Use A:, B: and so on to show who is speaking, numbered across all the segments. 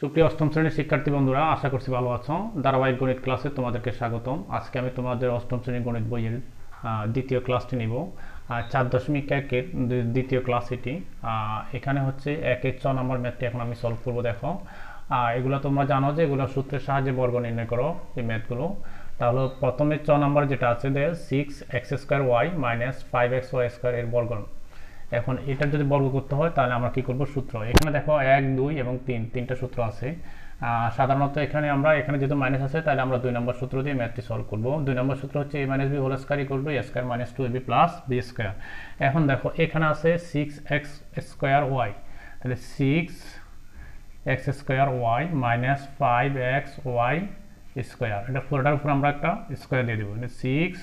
A: সুপ্রিয় অষ্টম শ্রেণির শিক্ষার্থী বন্ধুরা, আশা করছি ভালো আছো। ধারাবাহিক গণিত ক্লাসে তোমাদেরকে স্বাগতম। আজকে আমি তোমাদের অষ্টম শ্রেণির গণিত বইয়ের দ্বিতীয় ক্লাসটি নিব। চার দশমিক একের দ্বিতীয় ক্লাস এটি। এখানে হচ্ছে একের ছ নম্বর ম্যাথটি এখন আমি সলভ করব, দেখো। এগুলো তোমরা জানো যে এগুলো সূত্রের সাহায্যে বর্গ নির্ণয় করো এই ম্যাথগুলো। তাহলে প্রথমে চ নম্বর যেটা আছে যে six X square Y minus five X Y square এর বর্গ এখন এটা যদি বর্গ করতে হয়, তাহলে আমরা কি করব? সূত্র। এখানে দেখো এক, দুই এবং তিন, তিনটা সূত্র আছে। সাধারণত এখানে আমরা, এখানে যেহেতু মাইনাস আছে, তাহলে আমরা দুই নম্বর সূত্র দিয়ে ম্যাথটি সলভ করব। দুই নম্বর সূত্র হচ্ছে A minus B whole square equal to A square minus two B plus B square এখন দেখো, এখানে আছে সিক্স এক্স স্কোয়ার ওয়াই তাহলে six X square Y minus five X Y square এটা পুরোটার উপর আমরা একটা স্কোয়ার দিয়ে দেবো। সিক্স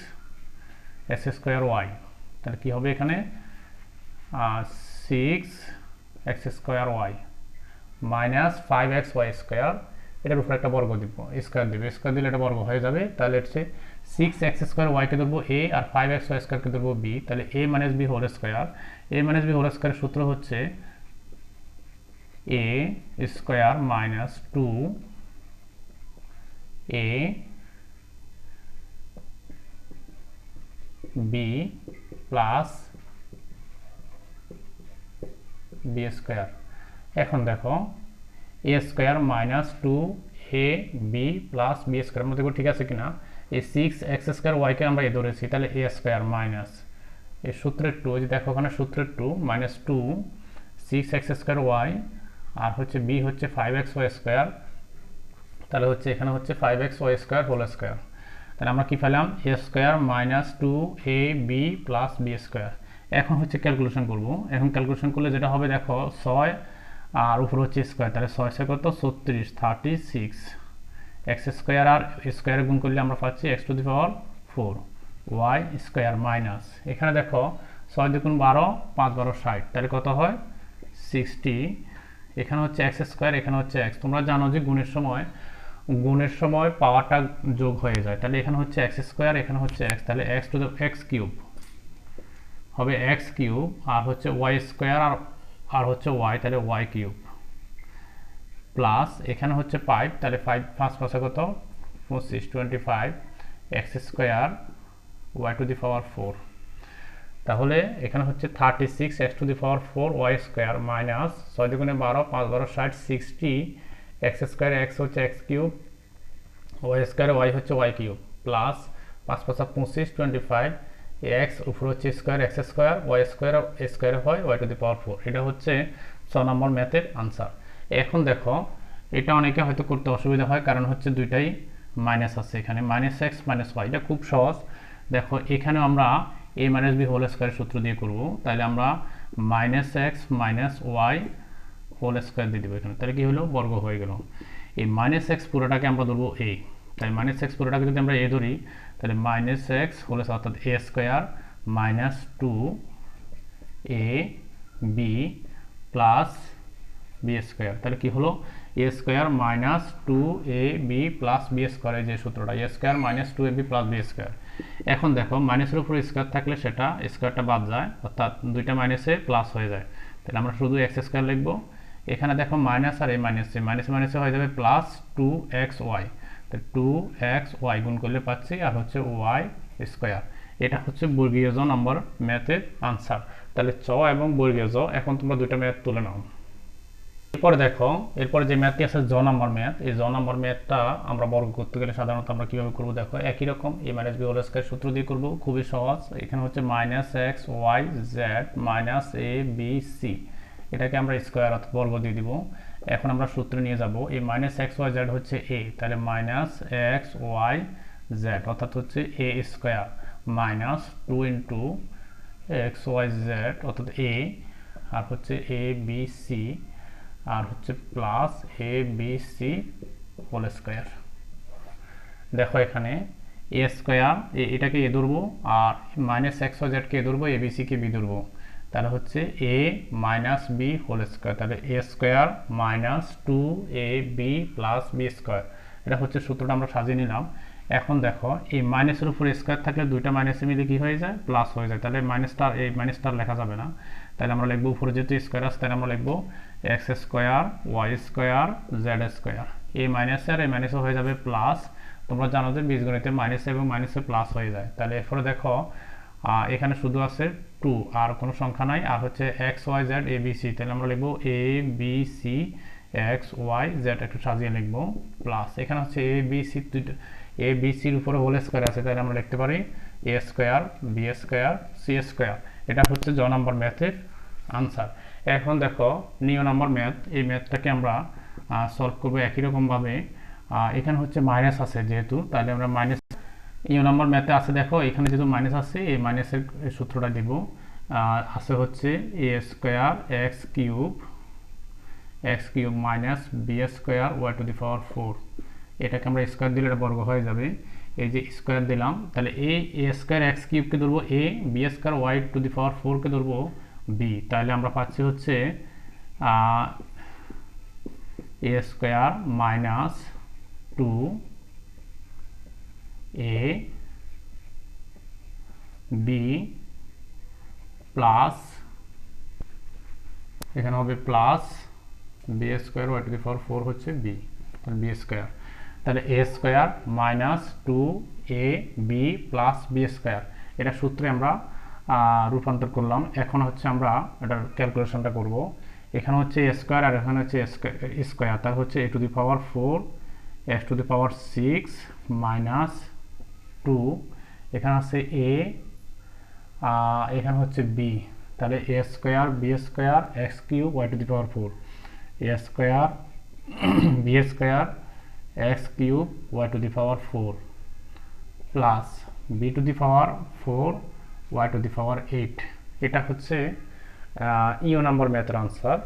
A: এক্স স্কোয়ার ওয়াই তাহলে কী হবে এখানে? Six X square Y minus five X Y square এটার উপরে একটা বর্গ দিব। স্কোয়ার দিবে। স্কোয়ার দিলে এটা বর্গ হয়ে যাবে। তাহলে হচ্ছে সিক্স এক্স স্কোয়ার ওয়াইকে ধরবো এ আর ফাইভ এক্স ওয়াই স্কোয়ারকে ধরবো বি তাহলে A minus B whole square A minus B whole স্কোয়ারের সূত্র হচ্ছে A square minus two A B plus B square এখন দেখো A square minus two A B plus B square মধ্যে ঠিক আছে কিনা? এই সিক্স এক্স স্কোয়ার ওয়াইকে আমরা এ ধরেছি, তাহলে এ স্কোয়ার মাইনাস এই সূত্রের টু যে দেখো ওখানে সূত্রের two minus two six X square Y আর হচ্ছে বি হচ্ছে ফাইভ এক্স ওয়াই স্কোয়ার তাহলে হচ্ছে এখানে হচ্ছে five X Y square whole square তাহলে আমরা কি পেলাম? A square minus two A B plus B square এখন হচ্ছে ক্যালকুলেশন করব। এখন ক্যালকুলেশন করলে যেটা হবে দেখো ছয় আর উপর হচ্ছে স্কোয়ার তাহলে ছয় ছয় কত? ছত্রিশ থার্টি সিক্স এক্স স্কোয়ার আর স্কোয়ারে গুণ করলে আমরা পাচ্ছি X to the power four Y square minus এখানে দেখো ছয় দুগুণ বারো, পাঁচ বারো ষাট, তাহলে কত হয়? সিক্সটি এখানে হচ্ছে এক্স স্কোয়ার এখানে হচ্ছে এক্স তোমরা জানো যে গুণের সময় গুণের সময় পাওয়ারটা যোগ হয়ে যায়। তাহলে এখানে হচ্ছে এক্স স্কোয়ার এখানে হচ্ছে এক্স তাহলে X to the X cube হবে এক্স কিউব আর হচ্ছে ওয়াই স্কোয়ার আর আর হচ্ছে ওয়াই তাহলে ওয়াই কিউব প্লাস এখানে হচ্ছে ফাইভ তাহলে ফাইভ পাঁচ পাঁচে কত? পঁচিশ twenty five X square Y to the power four তাহলে এখানে হচ্ছে thirty six X to the power four Y square minus ছয় দুগুণে বারো, পাঁচ বারো, ষাট সিক্সটি এক্স স্কোয়ার এক্স হচ্ছে X cube Y square Y হচ্ছে ওয়াই কিউব প্লাস পাঁচ পাঁচা, পঁচিশ টোয়েন্টি ফাইভ এক্স উপর হচ্ছে square, X square, Y square square হয়, Y to the power four. এটা হচ্ছে ছ নম্বর ম্যাথের আনসার। এখন দেখো, এটা অনেকে হয়তো করতে অসুবিধা হয়, কারণ হচ্ছে দুইটাই মাইনাস আছে এখানে। মাইনাস এক্স, মাইনাস ওয়াই, এটা খুব সহজ। দেখো এখানে আমরা A minus B whole square সূত্র দিয়ে করব। তাহলে আমরা minus X, minus Y whole square দিয়ে দেবো এখানে। তাহলে কি হলো? বর্গ হয়ে গেল। এই মাইনাস এক্স পুরোটাকে আমরা ধরবো এ। তাই মাইনাস এক্স পুরোটাকে যদি আমরা এ ধরি, তাহলে মাইনাস এক্স হোল অর্থাৎ A square minus two A B plus B square তাহলে কি হলো? A square minus two A B plus B square যে সূত্রটা A square minus two A B plus B square এখন দেখো মাইনাসের উপর স্কোয়ার থাকলে সেটা স্কোয়ারটা বাদ যায়, অর্থাৎ দুইটা মাইনাসে প্লাস হয়ে যায়। তাহলে আমরা শুধু এক্স স্কোয়ার লিখব। এখানে দেখো মাইনাস আর এ মাইনাস এ মাইনাস মাইনাসে হয়ে যাবে plus two X Y two X Y গুণ করলে পাচ্ছি, আর হচ্ছে ওয়াই স্কোয়ার এটা হচ্ছে বর্গীয় জ নম্বর ম্যাথের আনসার তাহলে চ এবং বর্গীয় জ এখন তোমরা দুইটা ম্যাথ তুলে নাও। এরপরে দেখো, এরপরে যে ম্যাথটি আছে জ নম্বর ম্যাথ, এই জ নম্বর ম্যাথটা আমরা বর্গ করতে গেলে সাধারণত আমরা কীভাবে করব? দেখো, একই রকম এ মাইনাস বি হোল সূত্র দিয়ে করব, খুবই সহজ। এখানে হচ্ছে minus X Y Z minus A B C এটাকে আমরা স্কোয়ার অর্থাৎ বর্গ দিয়ে দিব। এখন আমরা সূত্রে নিয়ে যাব, এই মাইনাস এক্স ওয়াই জেড হচ্ছে এ তাহলে মাইনাস এক্স ওয়াই জেড অর্থাৎ হচ্ছে A square minus two into X Y Z অর্থাৎ এ আর হচ্ছে এ বি সি আর হচ্ছে plus A B C whole square দেখো এখানে এ স্কোয়ার এটাকে এ ধরবো, আর মাইনাস এক্স ওয়াই জেডকে এ ধরবো এ বি সিকে বি ধরবো। তাহলে হচ্ছে A minus B whole square তাহলে A square minus two A B plus B square এটা হচ্ছে সূত্রটা আমরা সাজিয়ে নিলাম। এখন দেখো, এই মাইনাসের উপর স্কোয়ার থাকলে দুইটা মাইনাসে মিলে কি হয়ে যায়? প্লাস হয়ে যায়। তাহলে মাইনাসটা এই মাইনাসটা লেখা যাবে না। তাহলে আমরা লিখব উপরে যেহেতু স্কোয়ার আছে, তাহলে আমরা লিখব X square Y square Z square এই মাইনাস আর এই মাইনাসও হয়ে যাবে প্লাস তোমরা জানো যে বীজগণিতে মাইনাস এবং মাইনাসে প্লাস হয়ে যায়। তাহলে এরপরে দেখো এখানে শুধু আছে টু আর কোনো সংখ্যা নাই। আর হচ্ছে X Y Z A B C তাহলে আমরা লিখব A B C X Y Z একটু সাজিয়ে লিখব। প্লাস এখানে হচ্ছে A B C A B সির উপরে হোল স্কোয়ার আছে, তাহলে আমরা লিখতে পারি A square B square C square এটা হচ্ছে জ নম্বর ম্যাথের আনসার এখন দেখো নিয় নম্বর ম্যাথ এই ম্যাথটাকে আমরা সলভ করব একই রকমভাবে। এখানে হচ্ছে মাইনাস আছে যেহেতু, তাহলে আমরা মাইনাস ইউ নম্বর ম্যাথে আছে, দেখো, এখানে যেহেতু মাইনাস আছে, এই মাইনাসের সূত্রটা দিব আছে হচ্ছে A square X cube X cube minus B square Y to the power four এটাকে আমরা স্কোয়ার দিলে এটা বর্গ হয়ে যাবে। এই যে স্কোয়ার দিলাম, তাহলে এ এ স্কোয়ার এক্স কিউবকে ধরবো A B square Y to the power ফোরকে ধরবো বি তাহলে আমরা পাচ্ছি হচ্ছে A square minus two A B plus এখানে হবে plus B square Y to the power four হচ্ছে বি বি স্কোয়ার তাহলে A square minus two A B plus B square এটা সূত্রে আমরা রূপান্তর করলাম। এখন হচ্ছে আমরা এটার ক্যালকুলেশনটা করব। এখানে হচ্ছে এ স্কোয়ার আর এখানে হচ্ছে স্কোয়ার তার হচ্ছে A to the power four X to the power six minus two, এখানে আছে এ এখানে হচ্ছে বি তাহলে A square B square X cube Y to the power four A square B square X cube Y to the power four plus B to the power four Y to the power eight এটা হচ্ছে ইও number ম্যাথের answer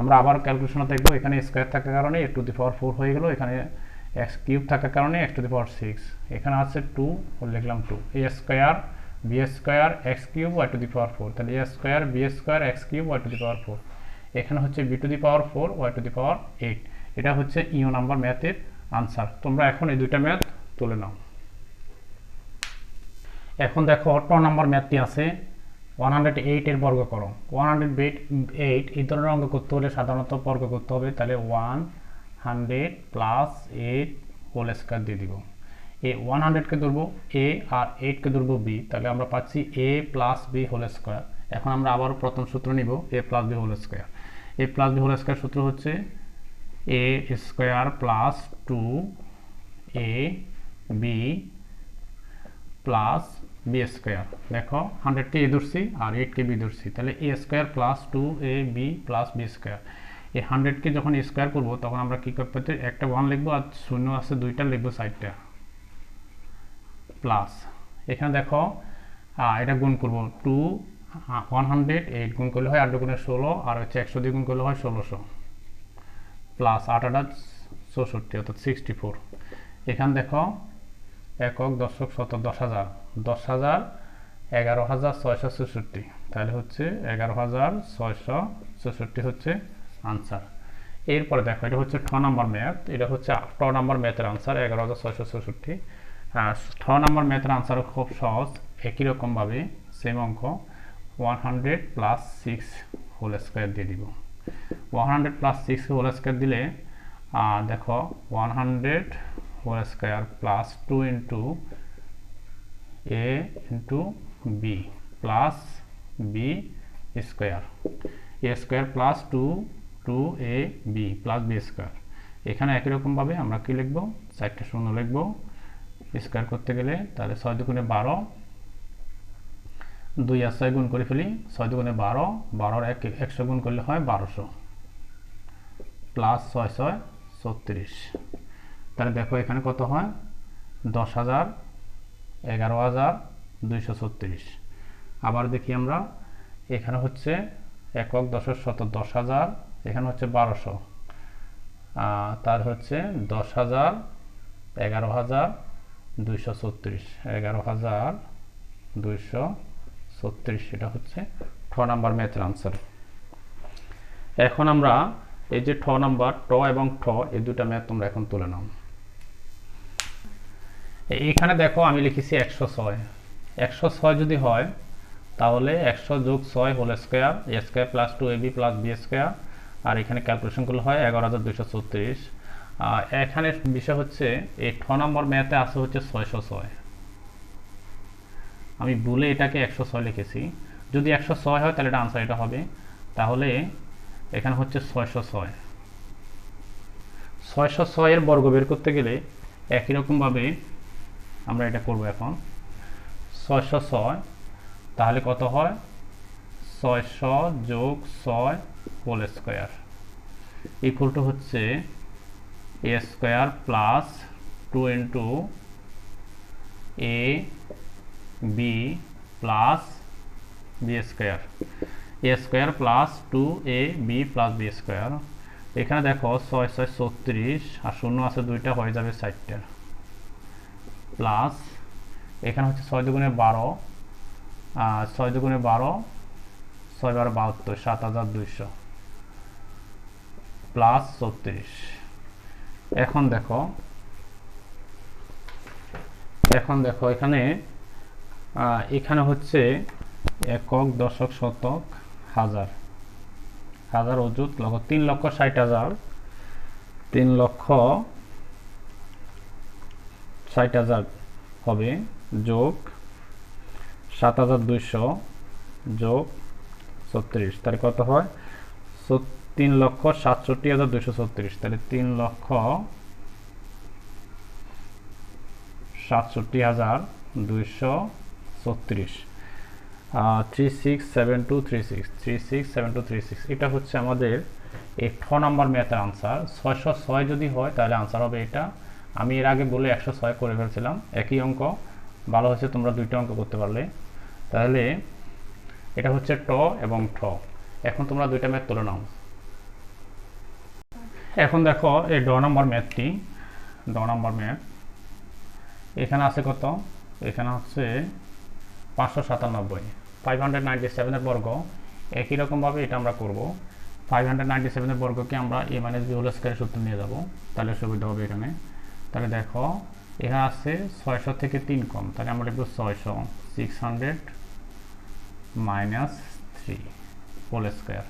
A: আমরা আবার ক্যালকুলেশনে দেখব। এখানে square থাকার কারণে টু দি পাওয়ার ফোর হয়ে গেল। এখানে এক্স কিউব থাকার কারণে X to the power six. এখানে আছে টু লিখলাম two. A square, B square, X cube, Y to the power four. তাহলে A square, B square, X cube, Y to the power four. এখানে হচ্ছে B to the power four, Y to the power eight. এটা হচ্ছে ইও number ম্যাথের answer. তোমরা এখন এই দুইটা ম্যাথ তুলে নাও। এখন দেখো ট নাম্বার ম্যাথটি আছে? ওয়ান হান্ড্রেড এইটের বর্গ করো ওয়ান হান্ড্রেড এইট এই ধরনের অঙ্ক করতে হলে সাধারণত বর্গ করতে হবে। তাহলে one hundred plus eight whole square দিয়ে দিব। এ ওয়ান হান্ড্রেডকে ধরবো এ আর এইটকে ধরবো বি তাহলে আমরা পাচ্ছি A plus B whole square এখন আমরা আবার প্রথম সূত্র নিব A plus B whole square A plus B whole square সূত্র হচ্ছে A square plus two A B plus B square দেখো হান্ড্রেডকে এ ধরছি আর এইটকে বি ধরছি, তাহলে A square plus two A B plus B square এই হান্ড্রেডকে যখন স্কোয়ার করব, তখন আমরা কী করতে পারছি একটা ওয়ান লিখব আর শূন্য আছে দুইটা লিখব সাইডটা প্লাস এখানে দেখো এটা গুণ করব টু ওয়ান হান্ড্রেড এইট গুণ করলে হয় আট গুণে ষোলো, আর হচ্ছে একশো দিয়ে গুণ করলে হয় ষোলোশো। প্লাস আট আটা চৌষট্টি, অর্থাৎ সিক্সটি ফোর এখানে দেখো, একক দশক শত দশ হাজার। দশ হাজার এগারো হাজার ছয়শো চৌষট্টি তাহলে হচ্ছে এগারো হাজার ছয়শো চৌষট্টি হচ্ছে আনসার এরপরে দেখো, এটা হচ্ছে ঠ নম্বর ম্যাথ এটা হচ্ছে ট নম্বর ম্যাথের আনসার এগারো হাজার ছয়শো চৌষট্টি। ঠ নম্বর ম্যাথের আনসারও খুব সহজ, একই রকমভাবে সেম অঙ্ক one hundred plus six whole square দিয়ে দিব। One hundred plus six whole square দিলে দেখো one hundred whole square plus two into A into B plus B square A square plus two two A B plus B square এখানে একই রকমভাবে আমরা কী লিখব? চারটে শূন্য লিখব। স্কোয়ার করতে গেলে তাহলে ছয় দুগুণে বারো, দুই আর ছয় গুণ করে ফেলি, ছয় দুগুণে বারো, বারোর এক একশো গুণ করলে হয় বারোশো। প্লাস ছয় ছয়, ছত্রিশ। তাহলে দেখো এখানে কত হয়? দশ হাজার, এগারো হাজার, দুইশো ছত্রিশ। আবার দেখি আমরা, এখানে হচ্ছে একক দশের শত দশ হাজার এখানে হচ্ছে বারোশো। তার হচ্ছে দশ হাজার, এগারো হাজার, দুইশো ছত্রিশ। এগারো হাজার, দুইশো ছত্রিশ, এটা হচ্ছে ঠ নাম্বার ম্যাথের আনসার এখন আমরা এই যে ঠ নাম্বার, ট এবং ঠ, এই দুটা ম্যাথ তোমরা এখন তুলে নাও। এইখানে দেখো আমি লিখেছি একশো ছয়। একশো ছয় যদি হয়, তাহলে একশো যোগ ছয় whole square, A square plus two A B plus B square আর এখানে ক্যালকুলেশন করলে হয় এগারো হাজার দুশো ছত্রিশ। এখানে বিষয় হচ্ছে, এই ঠ নম্বর ম্যাথে আছে হচ্ছে ছয়শো ছয়। আমি ভুলে এটাকে একশো ছয় লিখেছি। যদি একশো ছয় হয়, তাহলে এটা আনসার এটা হবে। তাহলে এখানে হচ্ছে ছয়শো ছয়। ছয়শো ছয়ের বর্গ বের করতে গেলে একই রকমভাবে আমরা এটা করব এখন। ছয়শো ছয়, তাহলে কত হয়? ছয়শো যোগ ছয় হোল স্কোয়ার। ইকুয়াল টু হচ্ছে A square plus two into A B plus B square. A square plus two A B plus B square. এখানে দেখো ছয় ছয় ছত্রিশ আর শূন্য আছে দুইটা, হয়ে যাবে ষাটটা প্লাস এখানে হচ্ছে ছয় দুগুণে বারো ছয় দুগুণে বারো ছয় বারো বাহাত্তর, সাত হাজার দুইশো। প্লাস ছত্রিশ এখন দেখো এখন দেখো এখানে এখানে হচ্ছে একক দশক শতক হাজার। হাজার অজুত লক্ষ, তিন লক্ষ ষাট হাজার, তিন লক্ষ ষাট হাজার হবে যোগ সাত হাজার দুইশো যোগ ছত্রিশ। তাহলে কত হয়? তিন লক্ষ সাতষট্টি হাজার দুইশো ছত্রিশ। তাহলে তিন লক্ষ সাতষট্টি হাজার দুইশো ছত্রিশ। Three six seven two three six three six seven two three six এটা হচ্ছে আমাদের এই ঠ নাম্বার ম্যাথের আনসার ছয়শো ছয় যদি হয়, তাহলে আনসার হবে এটা। আমি এর আগে বলে একশো ছয় করে ফেলছিলাম। একই অঙ্ক। ভালো হচ্ছে তোমরা দুইটা অঙ্ক করতে পারলে। তাহলে এটা হচ্ছে ট এবং ঠ। এখন তোমরা দুইটা ম্যাথ তুলে নাও। এখন দেখো এই ড নম্বর ম্যাথটি, ড নম্বর ম্যাথ। এখানে আছে কত? এখানে হচ্ছে পাঁচশো সাতানব্বই। ফাইভ হান্ড্রেড নাইনটি সেভেনের বর্গ। একই রকমভাবে এটা আমরা করব। ফাইভ হান্ড্রেড নাইনটি সেভেনের বর্গকে আমরা এ মাইনাস বি হোল স্কোয়ারের সূত্র নিয়ে যাব। তাহলে সুবিধা হবে এখানে। তাহলে দেখো, এখানে আছে ছয়শো থেকে তিন কম। তাহলে আমরা লিখব ছয়শো six hundred minus three, whole square.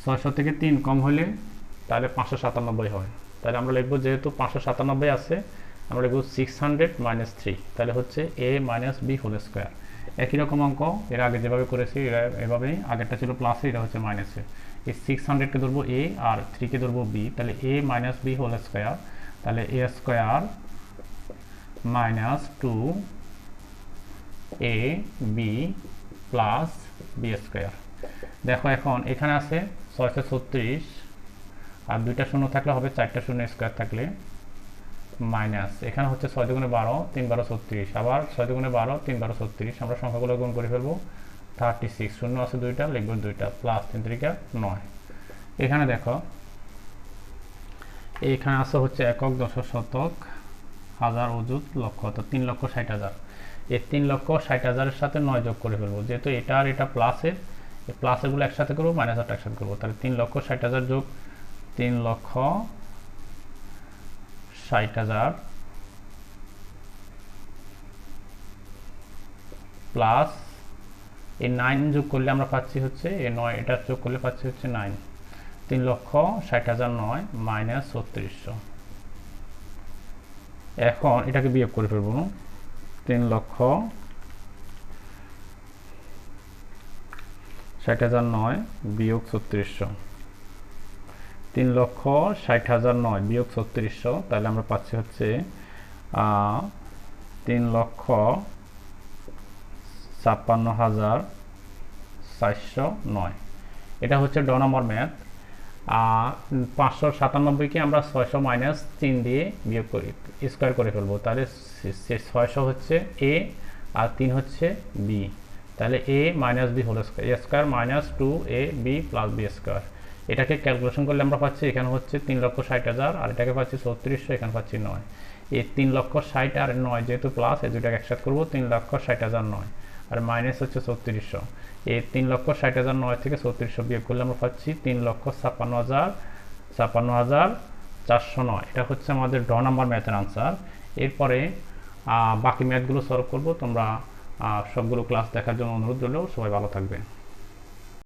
A: ছয়শো থেকে তিন কম হলে তাহলে পাঁচশো সাতানব্বই হয়। তাহলে আমরা লিখব যেহেতু পাঁচশো সাতানব্বই আছে, আমরা লিখব সিক্স হান্ড্রেড মাইনাস থ্রি তাহলে হচ্ছে A minus B whole square একই রকম অঙ্ক, এর আগে যেভাবে করেছি, এরা এভাবেই আগেরটা ছিল প্লাসে এটা হচ্ছে মাইনাসে এই সিক্স হান্ড্রেডকে ধরবো এ আর থ্রিকে ধরবো বি তাহলে A minus B whole square তাহলে A square minus two A B plus B square. দেখো এখন এখানে আছে ছয়শো ছত্রিশ, আর দুইটা শূন্য থাকলে হবে চারটা শূন্য স্কোয়ার থাকলে মাইনাস। এখানে হচ্ছে ছয় দুগুণে বারো, তিন বারো ছত্রিশ। আবার ছয় দুগুণে বারো, তিন বারো ছত্রিশ। আমরা সংখ্যাগুলো গুণ করে ফেলব। থার্টি সিক্স শূন্য আছে দুইটা, লিখব দুইটা প্লাস তিন তিরিকা নয়। এখানে দেখো, এখানে আছে হচ্ছে একক দশ শতক হাজার অজুত লক্ষ, অর্থাৎ তিন লক্ষ ষাট হাজার। এই তিন লক্ষ ষাট হাজারের সাথে নয় যোগ করে ফেলব। যেহেতু এটা আর এটা প্লাসের প্লাসেরগুলো একসাথে করব মাইনাসটা একসাথে করব। তাহলে তিন লক্ষ ষাট হাজার যোগ তিন লক্ষ ষাট হাজার প্লাস এই নাইন যোগ করলে আমরা পাচ্ছি হচ্ছে এ নয়, এটা যোগ করলে পাচ্ছি হচ্ছে নাইন তিন লক্ষ ষাট হাজার নয় মাইনাস ছত্রিশশো। এখন এটাকে বিয়োগ করে ফেলব। তিন লক্ষ ষাট হাজার নয়, বিয়োগ ছত্রিশশো। তিন লক্ষ ষাট হাজার নয়, বিয়োগ ছত্রিশশো, তাহলে আমরা পাচ্ছি হচ্ছে তিন লক্ষ ছাপ্পান্ন হাজার চারশো নয়। এটা হচ্ছে ড নম্বর ম্যাথ। পাঁচশো সাতানব্বইকে আমরা ছয়শো মাইনাস তিন দিয়ে বিয়োগ করি, স্কোয়ার করে ফেলব। তাহলে ছয়শো হচ্ছে এ আর তিন হচ্ছে বি তাহলে A minus B whole square A square minus two A B plus B square এটাকে ক্যালকুলেশন করলে আমরা পাচ্ছি এখানে হচ্ছে তিন লক্ষ ষাট হাজার, আর এটাকে পাচ্ছি ছত্রিশশো, এখানে পাচ্ছি নয়। এই তিন লক্ষ ষাট আর নয় যেহেতু প্লাস এই দুটাকে একসাথে করব, তিন লক্ষ ষাট হাজার নয়। আর মাইনাস হচ্ছে ছত্রিশশো। এই তিন লক্ষ ষাট হাজার নয় থেকে ছত্রিশশো বিয়োগ করলে আমরা পাচ্ছি তিন লক্ষ ছাপ্পান্ন হাজার ছাপ্পান্ন হাজার চারশো নয়। এটা হচ্ছে আমাদের ড নাম্বার ম্যাথের আনসার এরপরে বাকি ম্যাথগুলো সলভ করব। তোমরা সবগুলো ক্লাস দেখার জন্য অনুরোধ রইল। সবাই ভালো থাকবে